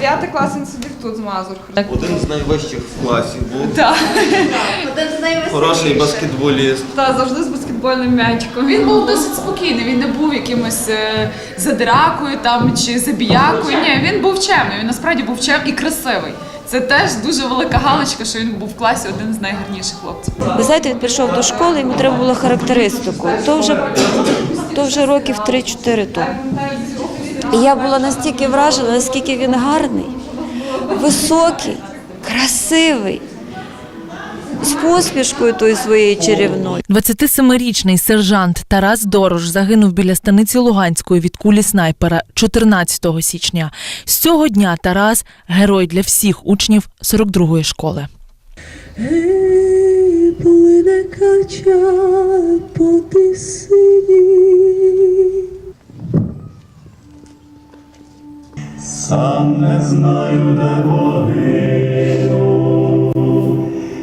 Дев'ятий клас він сидів тут з Мазур. Один з найвищих в класі був. Так, Один з найвеселіших. Хороший баскетболіст. та завжди з баскетбольним м'ячиком. Він був досить спокійний, він не був якимось е, задиракою там чи забіякою. Ні, він був чемний. Він насправді був чем і красивий. Це теж дуже велика галочка, що він був в класі один з найгарніших хлопців. Ви знаєте, він прийшов до школи, йому треба було характеристику. То вже, то вже років 3-4 тому. І я була настільки вражена, наскільки він гарний, високий, красивий, з посмішкою тою своєю чарівною. 27-річний сержант Тарас Дорош загинув біля станиці Луганської від кулі снайпера 14 січня. З цього дня Тарас герой для всіх учнів 42-ї школи. Кача Сам не знаю, де погину,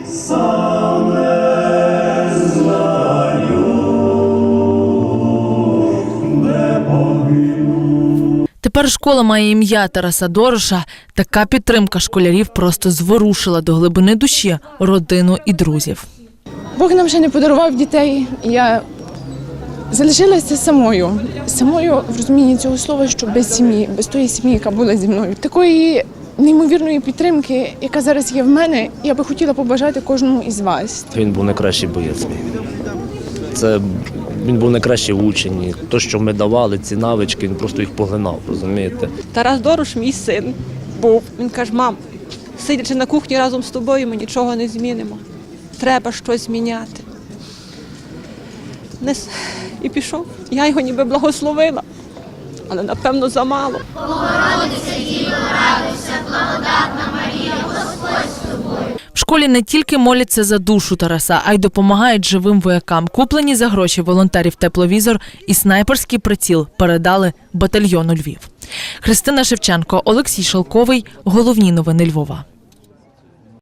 сам не знаю, де погину. Тепер школа має ім'я Тараса Дороша. Така підтримка школярів просто зворушила до глибини душі родину і друзів. Бог нам ще не подарував дітей. Я залишилася самою. Самою в розумінні цього слова, що без сім'ї, без тої сім'ї, яка була зі мною. Такої неймовірної підтримки, яка зараз є в мене, я би хотіла побажати кожному із вас. Він був найкращий боєць. Це він був найкращий учень. І То, що ми давали, ці навички, він просто їх поглинав, розумієте? Тарас Дорош, мій син, був. Він каже, мам, сидячи на кухні разом з тобою, ми нічого не змінимо. Треба щось зміняти. І пішов. Я його ніби благословила, але напевно замало. В школі не тільки моляться за душу Тараса, а й допомагають живим воякам. Куплені за гроші волонтерів тепловізор і снайперський приціл передали батальйону Львів. Христина Шевченко, Олексій Шелковий. Головні новини Львова.